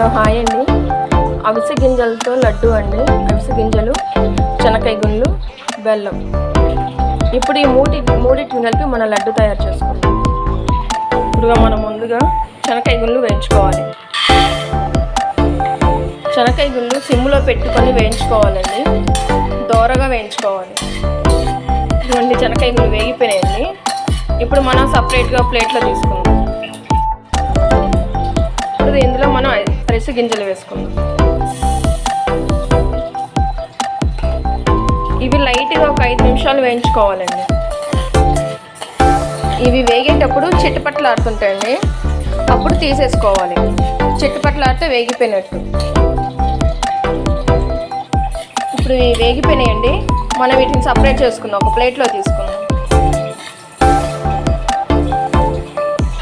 Hello hi అండి. అవిసె గింజలతో లడ్డు అండి. అవిసె గింజలు శనకాయ గుండ్లు బెల్లం. ఇప్పుడు ఈ మూటి మూడింటిని కలిపి మన లడ్డు తయారు చేసుకుందాం. ఇప్పుడుగా మనం ముందుగా శనకాయ గుండ్లు వేయించుకోవాలి. శనకాయ గుండ్లు సిమ్లో పెట్టుకొని వేయించుకోవాలండి. దోరగా వేయించుకోవాలి. ఇటువంటి శనకాయ గుండ్లు వేగిపోయాయండి ఇప్పుడు మనం సపరేట్గా ప్లేట్లో తీసుకుందాం. అరిసి గింజలు వేసుకుందాం. ఇవి లైట్గా ఒక ఐదు నిమిషాలు వేయించుకోవాలండి. ఇవి వేగేటప్పుడు చిట్టుపట్లాడుతుంటాయండి అప్పుడు తీసేసుకోవాలి. చిట్టుపట్లాడితే వేగిపోయినట్టు. ఇప్పుడు ఇవి వేగిపోయినాయండి. మనం వీటిని సపరేట్ చేసుకుందాం. ఒక ప్లేట్లో తీసుకుందాం.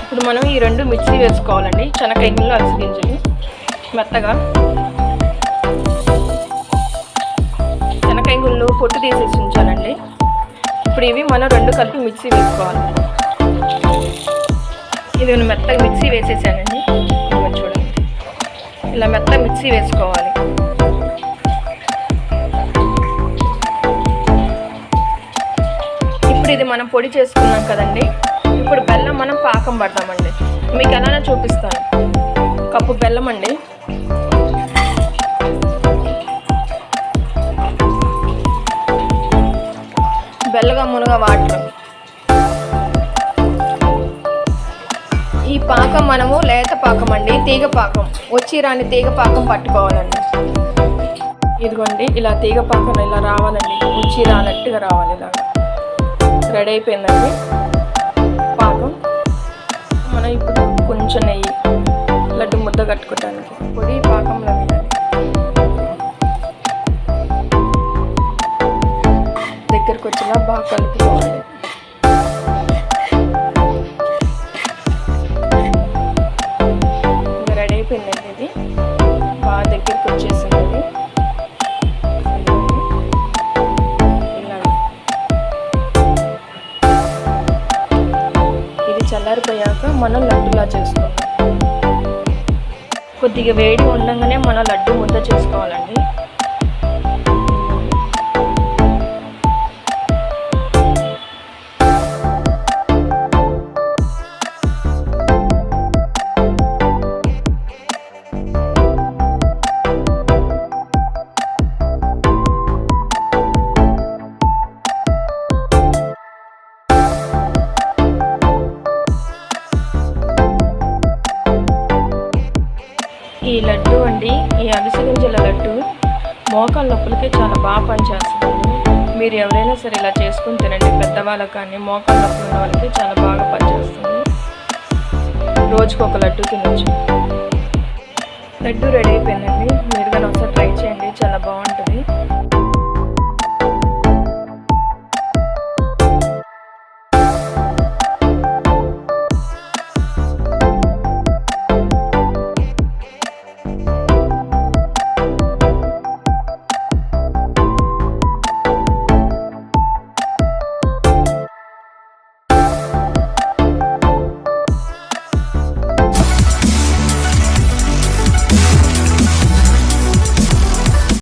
ఇప్పుడు మనం ఈ రెండు మిక్సీ వేసుకోవాలండి. చెనక్కాయ గిన్నెలు అలసి గింజలు. మెత్తగా. శనకాయ గుళ్ళు పొట్టు తీసేసి ఉంచాలండి. ఇప్పుడు ఇవి మనం రెండు కలిపి మిక్సీ వేసుకోవాలి. ఇది నేను మెత్తగా మిక్సీ వేసేసానండి. చూడండి. ఇలా మెత్తగా మిక్సీ వేసుకోవాలి. ఇప్పుడు ఇది మనం పొడి చేసుకున్నాం కదండి. ఇప్పుడు బెల్లం మనం పాకం పడతామండి. మీకు ఎలానో చూపిస్తాను. కప్పు బెల్లం అండి. బెల్లగా మునగ వాటర్. ఈ పాకం మనము లేత పాకం అండి తీగ పాకం. వచ్చి రాని తీగ పాకం పట్టుకోవాలండి. ఇదిగోండి ఇలా తీగ పాకం ఇలా రావాలండి. వచ్చి రానట్టుగా రావాలి ఇలా. రెడీ అయిపోయిందండి పాకం. మనం ఇప్పుడు కొంచెం నెయ్యి ముద్ద కట్టుకోవటానికి పొడి పాకంలో వేయాలి. దగ్గరకు వచ్చేలా బాగా కలుపుకోవాలి. రెడీ అయిపోయిందండి ఇది. బాగా దగ్గరకు వచ్చేసింది ఇది చల్లారిపోయాక మనం లడ్డులా చేసుకోవాలి. కొద్దిగా వేడి ఉండగానే మనం లడ్డు ముద్ద చేసుకోవాలండి. ఈ లడ్డు అండి ఈ అవిసె గింజల లడ్డు మోకాల నొప్పులకి చాలా బాగా పనిచేస్తుంది. మీరు ఎవరైనా సరే ఇలా చేసుకుని తినండి పెద్దవాళ్ళకి కానీ మోకాల నొప్పులు ఉన్న వాళ్ళకి చాలా బాగా పనిచేస్తుంది. రోజుకు ఒక లడ్డు తినచ్చు. లడ్డు రెడీ అయిపోయిందండి. మీరు కానీ ఒకసారి ట్రై చేయండి చాలా బాగుంటుంది.